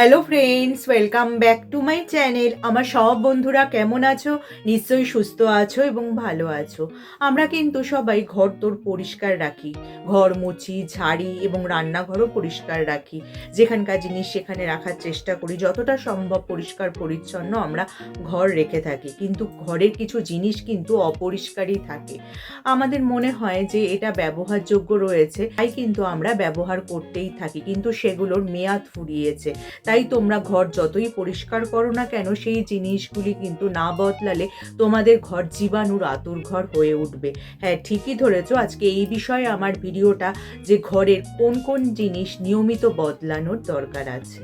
Hello friends welcome back to my channel আমার সব বন্ধুরা কেমন আছো? নিশ্চয়ই সুস্থ আছো এবং ভালো আছো। আমরা কিন্তু সবাই ঘর তোর পরিষ্কার রাখি। ঘর মুছি, ঝাড়ি এবং রান্নাঘরও পরিষ্কার রাখি। যেখানকার জিনিস সেখানে রাখার চেষ্টা করি। যতটা সম্ভব পরিষ্কার, পরিচ্ছন্ন আমরা ঘর রেখে থাকি। কিন্তু ঘরের কিছু জিনিস কিন্তু অপরিষ্কারই থাকে। আমাদের মনে হয় যে এটা ব্যবহারযোগ্য রয়েছে। তাই কিন্তু আমরা ব্যবহার করতেই থাকি। কিন্তু সেগুলোর মেয়াদ ফুরিয়েছে। তাই তোমরা ঘর যতই পরিষ্কার করো না কেন, সেই জিনিসগুলি কিন্তু না বদলালে তোমাদের ঘর জীবাণুর আতুর ঘর হয়ে উঠবে। হ্যাঁ ঠিকই ধরেছ। আজকে এই বিষয়ে আমার ভিডিওটা যে ঘরের কোন কোন জিনিস নিয়মিত বদলানোর দরকার আছে।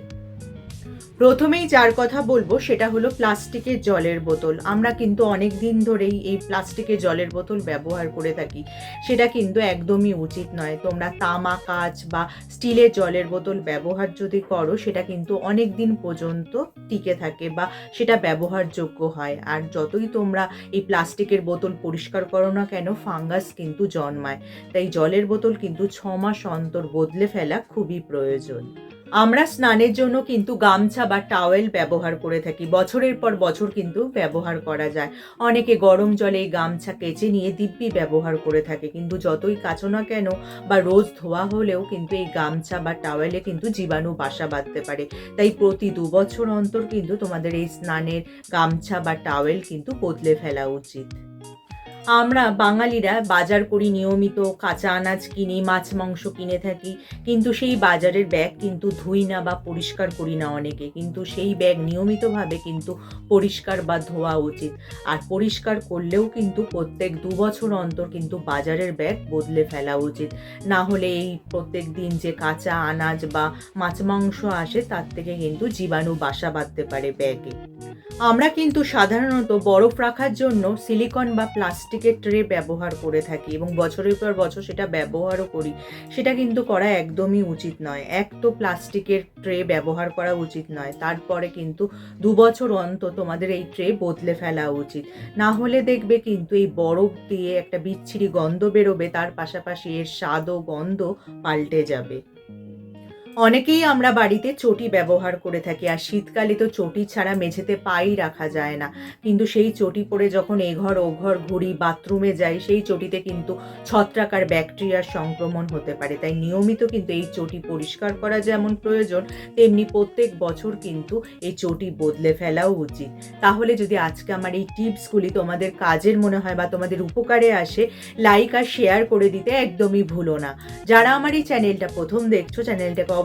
প্রথমেই যার কথা বলব সেটা হলো প্লাস্টিকের জলের বোতল। আমরা কিন্তু অনেক দিন ধরেই এই প্লাস্টিকের জলের বোতল ব্যবহার করে থাকি। সেটা কিন্তু একদমই উচিত নয়। তোমরা তামা কাচ বা স্টিলের জলের বোতল ব্যবহার যদি করো, সেটা কিন্তু অনেক দিন পর্যন্ত টিকে থাকে বা সেটা ব্যবহারযোগ্য হয়। আর যতই তোমরা এই প্লাস্টিকের বোতল পরিষ্কার করো না কেন, ফাঙ্গাস কিন্তু জন্মায়। তাই জলের বোতল কিন্তু ছ মাস অন্তর বদলে ফেলা খুবই প্রয়োজন। আমরা স্নানের জন্য কিন্তু গামছা বা টাওয়েল ব্যবহার করে থাকি। বছরের পর বছর কিন্তু ব্যবহার করা যায়। অনেকে গরম জলে এই গামছা কেচে নিয়ে দিব্যি ব্যবহার করে থাকে। কিন্তু যতই কাচো না কেন বা রোজ ধোয়া হলেও কিন্তু এই গামছা বা টাওয়েলে কিন্তু জীবাণু বাসা বাঁধতে পারে। তাই প্রতি দু বছর অন্তর কিন্তু তোমাদের এই স্নানের গামছা বা টাওয়েল কিন্তু বদলে ফেলা উচিত। আমরা বাঙালিরা বাজার করি নিয়মিত, কাঁচা আনাজ কিনি, মাছ, মাংস কিনে থাকি, কিন্তু সেই বাজারের ব্যাগ কিন্তু ধুই না বা পরিষ্কার করি না অনেকে। কিন্তু সেই ব্যাগ নিয়মিতভাবে কিন্তু পরিষ্কার বা ধোয়া উচিত। আর পরিষ্কার করলেও কিন্তু প্রত্যেক দু বছর অন্তর কিন্তু বাজারের ব্যাগ বদলে ফেলা উচিত। না হলে এই প্রত্যেক দিন যে কাঁচা আনাজ বা মাছ, মাংস আসে, তার থেকে কিন্তু জীবাণু বাসা বাঁধতে পারে ব্যাগে। আমরা কিন্তু সাধারণত বরফ রাখার জন্য সিলিকন বা প্লাস্টিকের ট্রে ব্যবহার করে থাকি এবং বছরের পর বছর সেটা ব্যবহারও করি। সেটা কিন্তু করা একদমই উচিত নয়। এক তো প্লাস্টিকের ট্রে ব্যবহার করা উচিত নয়। তারপরে কিন্তু দু বছর অন্তর তোমাদের এই ট্রে বদলে ফেলা উচিত। না হলে দেখবে কিন্তু এই বরফ দিয়ে একটা বিচ্ছিরি গন্ধ বেরোবে, তার পাশাপাশি এর স্বাদ ও গন্ধ পাল্টে যাবে। অনেকেই আমরা বাড়িতে চটি ব্যবহার করে থাকি, আর শীতকালে তো চটি ছাড়া মেঝেতে পাই রাখা যায় না। কিন্তু সেই চটি পরে যখন এ ঘর, ও ঘর ঘুরি, বাথরুমে যাই, সেই চটিতে কিন্তু ছত্রাকার ব্যাকটেরিয়ার সংক্রমণ হতে পারে। তাই নিয়মিত কিন্তু এই চটি পরিষ্কার করা যেমন প্রয়োজন, তেমনি প্রত্যেক বছর কিন্তু এই চটি বদলে ফেলাও উচিত। তাহলে যদি আজকে আমার এই টিপসগুলি তোমাদের কাজের মনে হয় বা তোমাদের উপকারে আসে, লাইক আর শেয়ার করে দিতে একদমই ভুলো না। যারা আমার এই চ্যানেলটা প্রথম দেখছ, চ্যানেলটাকে